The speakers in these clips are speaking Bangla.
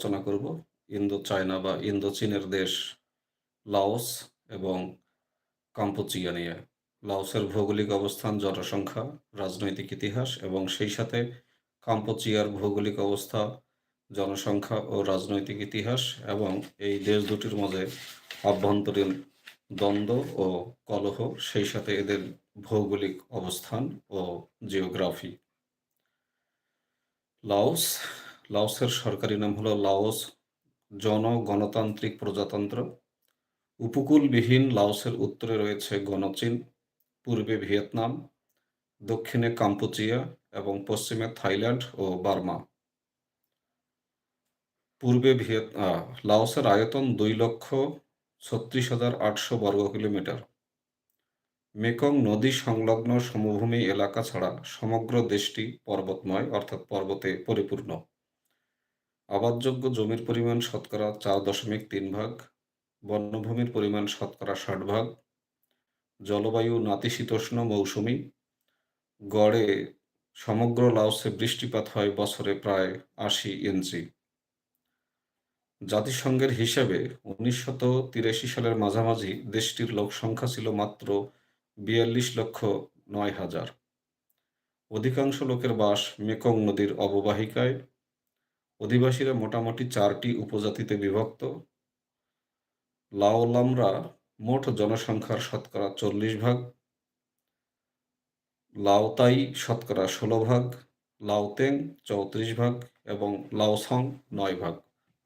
আলোচনা করব। ইন্দো চায়না বা ইন্দো চীনের দেশ লাওস এবং কাম্পোচিয়া নিয়ে। লাওসের ভৌগোলিক অবস্থান, জনসংখ্যা, রাজনৈতিক ইতিহাস এবং সেই সাথে কাম্পোচিয়ার ভৌগোলিক অবস্থা, জনসংখ্যা ও রাজনৈতিক ইতিহাস এবং এই দেশ দুটির মধ্যে অভ্যন্তরীণ দ্বন্দ্ব ও কলহ, সেই সাথে এদের ভৌগোলিক অবস্থান ও জিওগ্রাফি। লাওস লাওসের সরকারি নাম হলো লাওস জনগণতান্ত্রিক প্রজাতন্ত্র। উপকূলবিহীন লাওসের উত্তরে রয়েছে গণচীন, পূর্বে ভিয়েতনাম, দক্ষিণে কাম্পুচিয়া এবং পশ্চিমে থাইল্যান্ড ও বার্মা। পূর্বে ভিয়েত লাওসের আয়তন দুই লক্ষ ছত্রিশ হাজার আটশো বর্গ কিলোমিটার। মেকং নদী সংলগ্ন সমভূমি এলাকা ছাড়া সমগ্র দেশটি পর্বতময়, অর্থাৎ পর্বতে পরিপূর্ণ। আবাদযোগ্য জমির পরিমাণ শতকরা চার দশমিক তিন ভাগ, বন্যভূমির পরিমাণ শতকরা ষাট ভাগ, জলবায়ু নাতিশীতোষ্ণ মৌসুমি, গড়ে সমগ্র লাওসে বৃষ্টিপাত হয় বছরে প্রায় আশি ইঞ্চি। জাতিসংঘের হিসাবে উনিশশত তিরাশি সালের মাঝামাঝি দেশটির লোক সংখ্যা ছিল মাত্র বিয়াল্লিশ লক্ষ নয় হাজার। অধিকাংশ লোকের বাস মেকং নদীর অববাহিকায় অধিবাসীরা মোটামুটি চারটি উপজাতিতে বিভক্ত। লাওলামরা মোট জনসংখ্যার শতকরা চল্লিশ ভাগ। লাওতাই শতকরা ষোলো ভাগ। লাওতেং চৌত্রিশ ভাগ এবং লাওসং নয় ভাগ।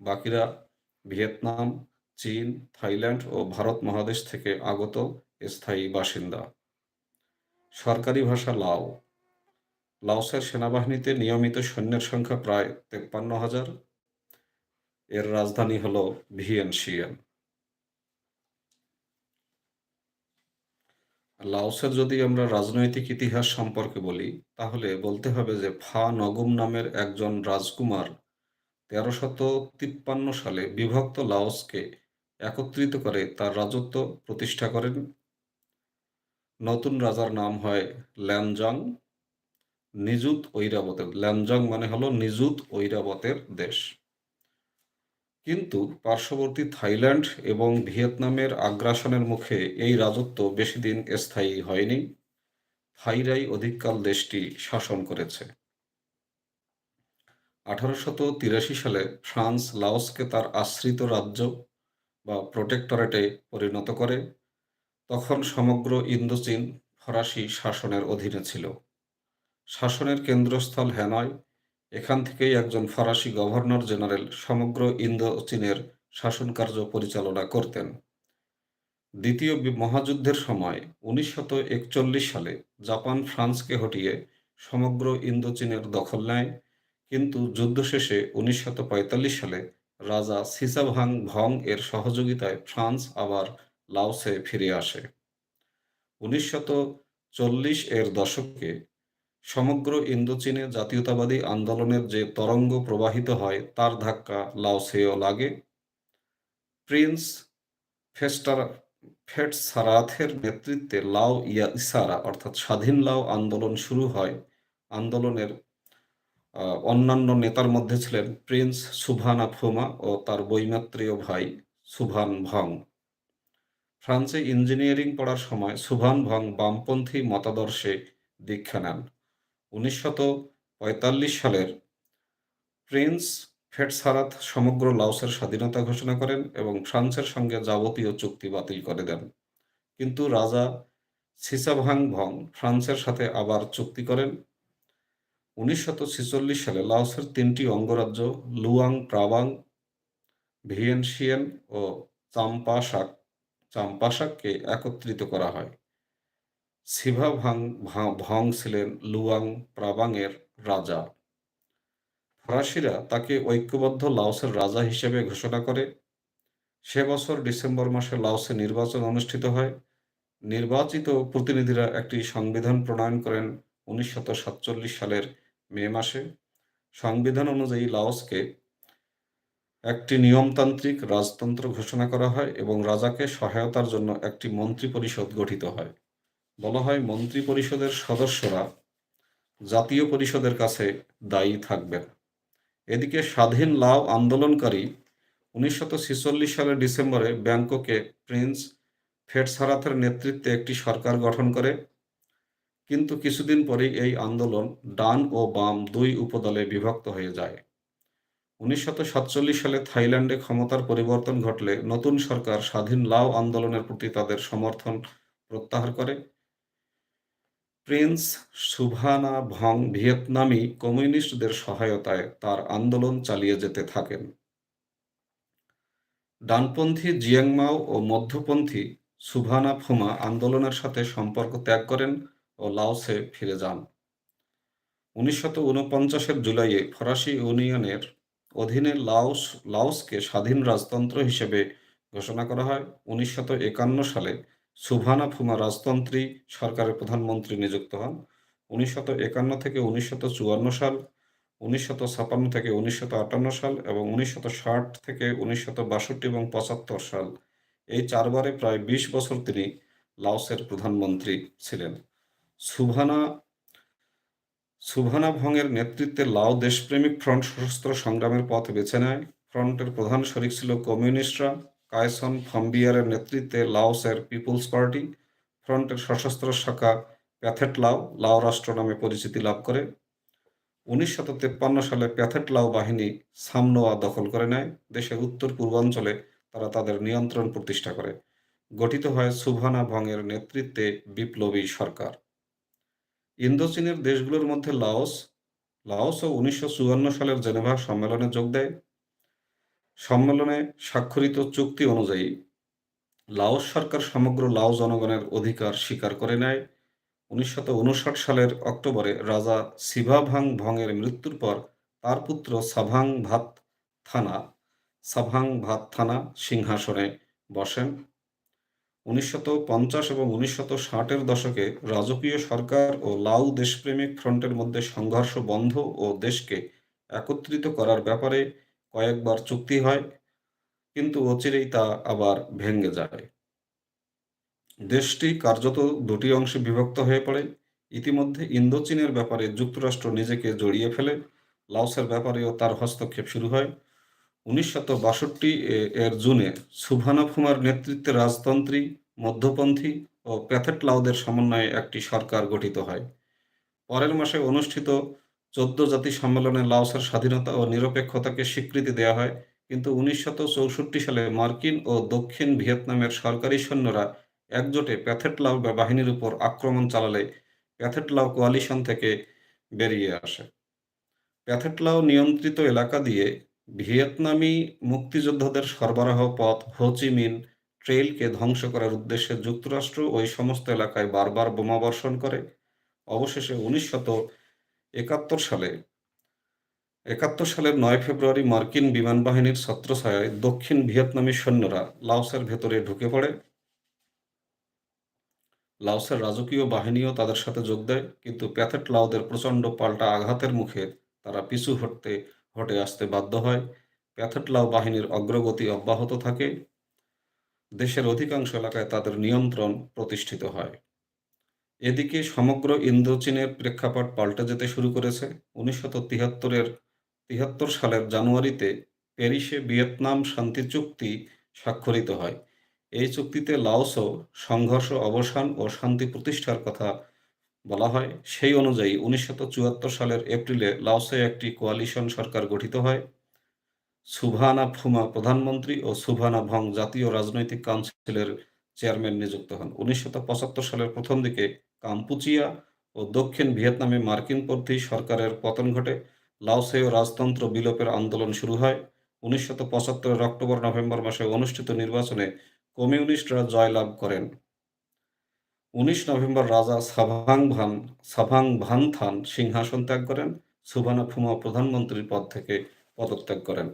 বাকিরা ভিয়েতনাম, চীন, থাইল্যান্ড ও ভারত মহাদেশ থেকে আগত স্থায়ী বাসিন্দা। সরকারি ভাষা লাও। লাওসের সেনাবাহিনীতে নিয়মিত সৈন্যের সংখ্যা প্রায় তেপ্পান্ন হাজার। এর রাজধানী হল ভিয়েনশিয়ান লাওসের যদি আমরা রাজনৈতিক ইতিহাস সম্পর্কে বলি, তাহলে বলতে হবে যে ফা নগুম নামের একজন রাজকুমার তেরোশত তিপ্পান্ন সালে বিভক্ত লাওসকে একত্রিত করে তার রাজত্ব প্রতিষ্ঠা করেন। নতুন রাজার নাম হয় ল্যানজাং নিযুত ঐরাবতের ল্যানজাং মানে হলো নিযুত ঐরাবতের দেশ। কিন্তু পার্শ্ববর্তী থাইল্যান্ড এবং ভিয়েতনামের আগ্রাসনের মুখে এই রাজত্ব বেশি দিন স্থায়ী হয়নি। থাইরাই অধিককাল দেশটি শাসন করেছে। আঠারোশত তিরাশি সালে ফ্রান্স লাওসকে তার আশ্রিত রাজ্য বা প্রোটেক্টরেটে পরিণত করে। তখন সমগ্র ইন্দোচীন ফরাসি শাসনের অধীনে ছিল। শাসনের কেন্দ্রস্থল হ্যানয়, এখান থেকেই একজন ফরাসি গভর্নর জেনারেল সমগ্র ইন্দো চীনের শাসনকার্য পরিচালনা করতেন। দ্বিতীয় মহাযুদ্ধের সময় উনিশশত সালে জাপান ফ্রান্সকে হটিয়ে সমগ্র ইন্দোচীনের দখল নেয়, কিন্তু যুদ্ধ শেষে উনিশশত সালে রাজা সিসাভাং ভং এর সহযোগিতায় ফ্রান্স আবার লাওসে ফিরে আসে। উনিশশত চল্লিশ এর দশকে সমগ্র ইন্দোচীনে জাতীয়তাবাদী আন্দোলনের যে তরঙ্গ প্রবাহিত হয়, তার ধাক্কা লাওসেও লাগে। প্রিন্স ফেস্টার ফেটসারাথের নেতৃত্বে লাও ইয়া ইসারা, অর্থাৎ স্বাধীন লাও আন্দোলন শুরু হয়। আন্দোলনের অন্যান্য নেতার মধ্যে ছিলেন প্রিন্স সুভান আফুমা ও তার বৈমাত্রীয় ভাই সুভান ভং। ফ্রান্সে ইঞ্জিনিয়ারিং পড়ার সময় সুভান ভং বামপন্থী মতাদর্শে দীক্ষা নেন। উনিশশত সালের প্রিন্স ফেটসারাত সমগ্র লাওসের স্বাধীনতা ঘোষণা করেন এবং ফ্রান্সের সঙ্গে যাবতীয় চুক্তি বাতিল করে দেন। কিন্তু রাজা সিসাভাং ভং ফ্রান্সের সাথে আবার চুক্তি করেন। উনিশশত সালে লাওসের তিনটি অঙ্গরাজ্য লুয়াং, প্রাবাং, ভিয়েনশিয়েন ও চাম্পাশাক, চাম্পাশাককে একত্রিত করা হয়। সিভা ভাং, ভং ছিলেন লুয়াং প্রাবাংয়ের রাজা। ফরাসিরা তাকে ঐক্যবদ্ধ লাওসের রাজা হিসেবে ঘোষণা করে। সে বছর ডিসেম্বর মাসে লাওসে নির্বাচন অনুষ্ঠিত হয়। নির্বাচিত প্রতিনিধিরা একটি সংবিধান প্রণয়ন করেন উনিশশত সালের মে মাসে। সংবিধান অনুযায়ী লাওসকে একটি নিয়মতান্ত্রিক রাজতন্ত্র ঘোষণা করা হয় এবং রাজাকে সহায়তার জন্য একটি মন্ত্রী পরিষদ গঠিত হয়। বলা হয় মন্ত্রী পরিষদের সদস্যরা জাতীয় পরিষদের কাছে দায়ী থাকবেন। এদিকে স্বাধীন লাও আন্দোলনকারী উনিশশো সালের ডিসেম্বরে ব্যাংককে প্রিন্স ফেটসারাথের নেতৃত্বে একটি সরকার গঠন করে। কিন্তু কিছুদিন পরেই এই আন্দোলন ডান ও বাম দুই উপদলে বিভক্ত হয়ে যায়। উনিশশো সাতচল্লিশ সালে থাইল্যান্ডে ক্ষমতার পরিবর্তন ঘটলে নতুন সরকার স্বাধীন লাও আন্দোলনের প্রতি তাদের সমর্থন প্রত্যাহার করে। প্রিন্স সুভানা ভং ভিয়েতনামি কমিউনিস্টদের সহায়তায় তার আন্দোলন চালিয়ে যেতে থাকেন। ডানপন্থী জিয়াংমাও ও মধ্যপন্থী সুভানা ফুমা আন্দোলনের সাথে সম্পর্ক ত্যাগ করেন ও লাওসে ফিরে যান। উনিশশো উনপঞ্চাশের জুলাইয়ে ফরাসি ইউনিয়নের অধীনে লাওস, লাওসকে স্বাধীন রাজতন্ত্র হিসেবে ঘোষণা করা হয়। উনিশশো একান্ন সালে সুভানা ফুমা রাজতন্ত্রী, সরকারের প্রধানমন্ত্রী নিযুক্ত হন। উনিশশো একান্ন থেকে উনিশশো চুয়ান্ন সাল, উনিশশো ছাপান্ন থেকে উনিশশো আটান্ন সাল এবং উনিশশো ষাট থেকে উনিশশো বাষট্টি এবং পঁচাত্তর সাল। এই চারবারে প্রায় বিশ বছর তিনি লাওসের প্রধানমন্ত্রী ছিলেন। সুভানা সুভানা ভংয়ের নেতৃত্বে লাও দেশপ্রেমিক ফ্রন্ট সশস্ত্র সংগ্রামের পথ বেছে নেয়। ফ্রন্টের প্রধান শরিক ছিল কমিউনিস্টরা। কায়সন ফম্বিয়ারের নেতৃত্বে লাওসের পিপুলস পার্টি, ফ্রন্টের সশস্ত্র শাখা প্যাথেট লাও লাও রাষ্ট্র নামে পরিচিতি লাভ করে। উনিশশো তেপ্পান্ন সালে প্যাথেট লাও বাহিনী সামনোয়া দখল করে নেয়। দেশের উত্তর পূর্বাঞ্চলে তারা তাদের নিয়ন্ত্রণ প্রতিষ্ঠা করে। গঠিত হয় সুভানা ভংয়ের নেতৃত্বে বিপ্লবী সরকার। ইন্দোচীনের দেশগুলোর মধ্যে লাওস, লাওসও উনিশশো চুয়ান্ন সালের জেনেভা সম্মেলনে যোগ দেয়। সম্মেলনে স্বাক্ষরিত চুক্তি অনুযায়ী লাওস সরকার সমগ্র লাও জনগণের অধিকার স্বীকার করে নেয়। উনিশশো উনষাট সালের অক্টোবরে রাজা সিভাভাং ভংয়ের মৃত্যুর পর তার পুত্র সাভাং ভাত থানা, সাভাং ভাত থানা সিংহাসনে বসেন। উনিশশো পঞ্চাশ এবং উনিশশো ষাটের দশকে রাজকীয় সরকার ও লাউ দেশপ্রেমিক ফ্রন্টের মধ্যে সংঘর্ষ বন্ধ ও দেশকে একত্রিত করার ব্যাপারে কয়েকবার চুক্তি হয়, কিন্তু অচিরেই তা আবার ভেঙে যায়। দেশটি কার্যত দুটি অংশে বিভক্ত হয়ে পড়ে। ইতিমধ্যে ইন্দোচীনের ব্যাপারে যুক্তরাষ্ট্র নিজেকে জড়িয়ে ফেলে। লাওসের ব্যাপারেও তার হস্তক্ষেপ শুরু হয়। উনিশশো বাষট্টি এর জুনে সুভানা ফুমার নেতৃত্বে রাজতন্ত্রী, মধ্যপন্থী ও প্যাথেট লাউদের সমন্বয়ে একটি সরকার গঠিত হয়। পরের মাসে অনুষ্ঠিত চোদ্দ জাতি সম্মেলনে লাওসের স্বাধীনতা ও নিরপেক্ষতাকে স্বীকৃতি দেওয়া হয়, কিন্তু উনিশশত চৌষট্টি সালে মার্কিন ও দক্ষিণ ভিয়েতনামের সরকারি সৈন্যরা একজোটে প্যাথেটলাও বাহিনীর উপর আক্রমণ চালালে প্যাথেটলাও কোয়ালিশন থেকে বেরিয়ে আসে। প্যাথেটলাও নিয়ন্ত্রিত এলাকা দিয়ে ভিয়েতনামি মুক্তিযোদ্ধাদের সরবরাহ পথ হোচিমিন ট্রেইলকে ধ্বংস করার উদ্দেশ্যে যুক্তরাষ্ট্র ওই সমস্ত এলাকায় বারবার বোমাবর্ষণ করে। অবশেষে উনিশশত একাত্তর সালে, একাত্তর সালের নয় ফেব্রুয়ারি মার্কিন বিমান বাহিনীর ছত্রছায়ায় দক্ষিণ ভিয়েতনামি সৈন্যরা লাওসের ভেতরে ঢুকে পড়ে। লাওসের রাজকীয় বাহিনীও তাদের সাথে যোগ দেয়, কিন্তু প্যাথেট লাওদের প্রচণ্ড পাল্টা আঘাতের মুখে তারা পিছু হটতে, হটে আসতে বাধ্য হয়। প্যাথেট লাও বাহিনীর অগ্রগতি অব্যাহত থাকে। দেশের অধিকাংশ এলাকায় তাদের নিয়ন্ত্রণ প্রতিষ্ঠিত হয়। এদিকে সমগ্র ইন্দোচীনের প্রেক্ষাপট পাল্টে যেতে শুরু করেছে। উনিশশো তিহাত্তরের তিহাত্তর সালের জানুয়ারিতে প্যারিসে ভিয়েতনাম শান্তি চুক্তি স্বাক্ষরিত হয়। এই চুক্তিতে লাওসও সংঘর্ষ, অবসান ও শান্তি প্রতিষ্ঠার কথা বলা হয়। সেই অনুযায়ী উনিশশো চুয়াত্তর সালের এপ্রিলে লাওসে একটি কোয়ালিশন সরকার গঠিত হয়। সুভানা ফুমা প্রধানমন্ত্রী ও সুভানা ভং জাতীয় রাজনৈতিক কাউন্সিলের চেয়ারম্যান নিযুক্ত হন। উনিশশো পঁচাত্তর সালের প্রথম দিকে কাম্পুচিয়া ও দক্ষিণ ভিয়েতনামে মার্কিন মার্কিনপন্থী সরকারের পতন ঘটে লাওসেও রাজতন্ত্র বিলোপের আন্দোলন শুরু হয়। উনিশশো পঁচাত্তরের অক্টোবর, নভেম্বর মাসে অনুষ্ঠিত নির্বাচনে কমিউনিস্টরা জয়লাভ করেন। উনিশ নভেম্বর রাজা সাভাং ভান সাভাং ভান থান সিংহাসন ত্যাগ করেন। সুভানা ফুমা প্রধানমন্ত্রীর পদ থেকে পদত্যাগ করেন।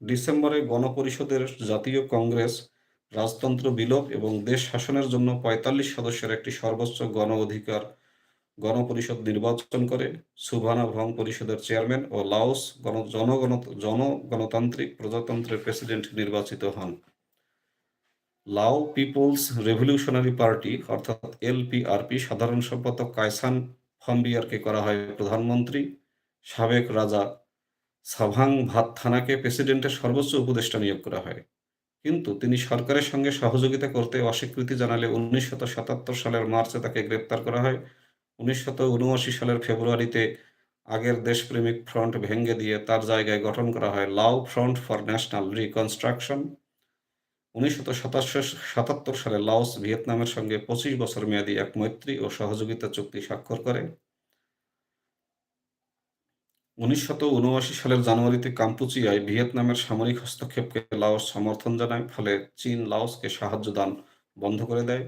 ডিসেম্বরে গণপরিষদের জাতীয় কংগ্রেস রাজতন্ত্র বিলোপ এবং দেশ শাসনের জন্য পঁয়তাল্লিশ সদস্যের একটি সর্বোচ্চ গণ অধিকার, গণপরিষদ নির্বাচন করে সুভানা ভং পরিষদের চেয়ারম্যান ও লাওস গণ, জনগণ, জনগণতান্ত্রিক প্রজাতন্ত্রের প্রেসিডেন্ট নির্বাচিত হন। লাও পিপলস রেভলিউশনারি পার্টি অর্থাৎ এলপিআরপি সাধারণ সম্পাদক কায়সান ফম্বিয়ারকে করা হয় প্রধানমন্ত্রী। সাবেক রাজা সাভাং ভাত থানাকে প্রেসিডেন্টের সর্বোচ্চ উপদেষ্টা নিয়োগ করা হয়। কিন্তু তিনি সরকারের সঙ্গে সহযোগিতা করতে অস্বীকৃতি জানালে উনিশশত সাতাত্তর সালের মার্চে তাকে গ্রেপ্তার করা হয়। উনিশশত উনআশি সালের ফেব্রুয়ারিতে আগের দেশপ্রেমিক ফ্রন্ট ভেঙে দিয়ে তার জায়গায় গঠন করা হয় Lao Front for National Reconstruction. উনিশশত সাতাত্তর সালে লাওস ভিয়েতনামের সঙ্গে পঁচিশ বছর মেয়াদী এক মৈত্রী ও সহযোগিতা চুক্তি স্বাক্ষর করে। উনিশশত উনআশি সালের জানুয়ারিতে কাম্পুচিয়ায় ভিয়েতনামের সামরিক হস্তক্ষেপকে লাওস সমর্থন জানায়, ফলে চীন লাওসকে সাহায্য দান বন্ধ করে দেয়।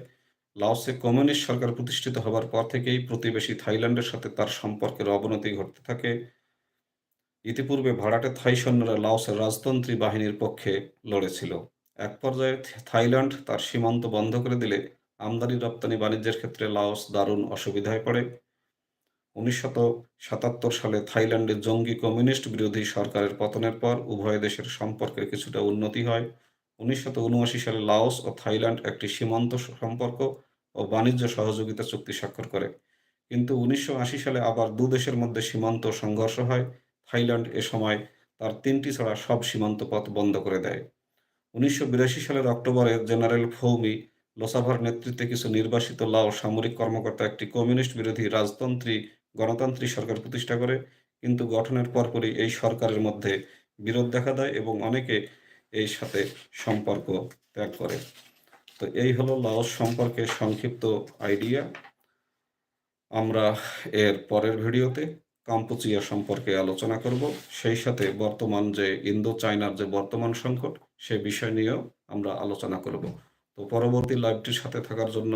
লাওসে কমিউনিস্ট সরকার প্রতিষ্ঠিত হবার পর থেকেই প্রতিবেশী থাইল্যান্ডের সাথে তার সম্পর্কের অবনতি ঘটতে থাকে। ইতিপূর্বে ভাড়াটে থাই সৈন্যরা লাওসের রাজতন্ত্রী বাহিনীর পক্ষে লড়েছিল। এক পর্যায়ে থাইল্যান্ড তার সীমান্ত বন্ধ করে দিলে আমদানি রপ্তানি বাণিজ্যের ক্ষেত্রে লাওস দারুণ অসুবিধায় পড়ে। সাতাত্তর সালে থাইল্যান্ডে জঙ্গি কমিউনিস্ট বিরোধী সরকারের পতনের পর উভয় দেশের সম্পর্কের কিছুটা উন্নতি হয়। উনিশশো উনআশি সালে লাওস ও থাইল্যান্ড একটি সীমান্ত সম্পর্ক ও বাণিজ্য সহযোগিতা চুক্তি স্বাক্ষর করে। কিন্তু উনিশশো আশি সালে আবার দু দেশের মধ্যে সীমান্ত সংঘর্ষ হয়। থাইল্যান্ড এ সময় তার তিনটি ছাড়া সব সীমান্ত পথ বন্ধ করে দেয়। উনিশশো বিরাশি সালের অক্টোবরে জেনারেল ফৌমি লোসাভার নেতৃত্বে কিছু নির্বাসিত লাও সামরিক কর্মকর্তা একটি কমিউনিস্ট বিরোধী রাজতন্ত্রী গণতান্ত্রিক সরকার প্রতিষ্ঠা করে, কিন্তু গঠনের পরপরই এই সরকারের মধ্যে বিরোধ দেখা দেয় এবং অনেকে এই সাথে সম্পর্ক ত্যাগ করে। তো এই হলো লাওস সম্পর্কে সংক্ষিপ্ত আইডিয়া। আমরা এর পরের ভিডিওতে কাম্পুচিয়া সম্পর্কে আলোচনা করব। সেই সাথে বর্তমান যে ইন্দো চায়নার যে বর্তমান সংকট, সে বিষয় নিয়েও আমরা আলোচনা করব। তো পরবর্তী লাইভটির সাথে থাকার জন্য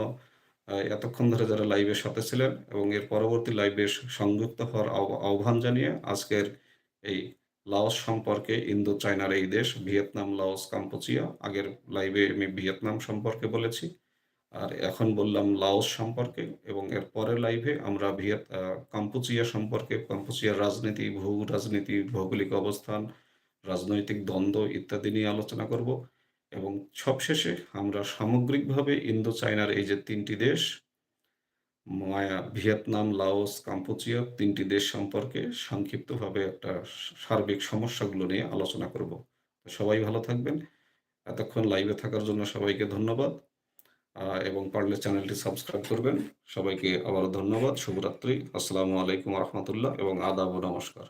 এতক্ষণ ধরে যারা লাইভের সাথে ছিলেন এবং এর পরবর্তী লাইভে সংযুক্ত হওয়ার আহ্বান জানিয়ে আজকের এই লাওস সম্পর্কে ইন্দো চায়নার এই দেশ, ভিয়েতনাম, লাওস, কাম্পোচিয়া, আগের লাইভে আমি ভিয়েতনাম সম্পর্কে বলেছি। আর এখন বললাম লাওস সম্পর্কে এবং এর পরের লাইভে আমরা ভিয়েত কাম্পুচিয়া সম্পর্কে, কাম্পুচিয়ার রাজনীতি ভূ রাজনীতি ভৌগোলিক অবস্থান, রাজনৈতিক দ্বন্দ্ব ইত্যাদি নিয়ে আলোচনা করব। এবং সবশেষে আমরা সামগ্রিকভাবে ইন্দো চায়নার এই যে তিনটি দেশ, মায়া, ভিয়েতনাম, লাওস, কাম্পোচিয়া, তিনটি দেশ সম্পর্কে সংক্ষিপ্তভাবে একটা সার্বিক সমস্যাগুলো নিয়ে আলোচনা করব। সবাই ভালো থাকবেন। এতক্ষণ লাইভে থাকার জন্য সবাইকে ধন্যবাদ। এবং পারলে চ্যানেলটি সাবস্ক্রাইব করবেন। সবাইকে আবার ধন্যবাদ। শুভরাত্রি। আসসালামু আলাইকুম রহমতুল্লাহ এবং আদাব নমস্কার।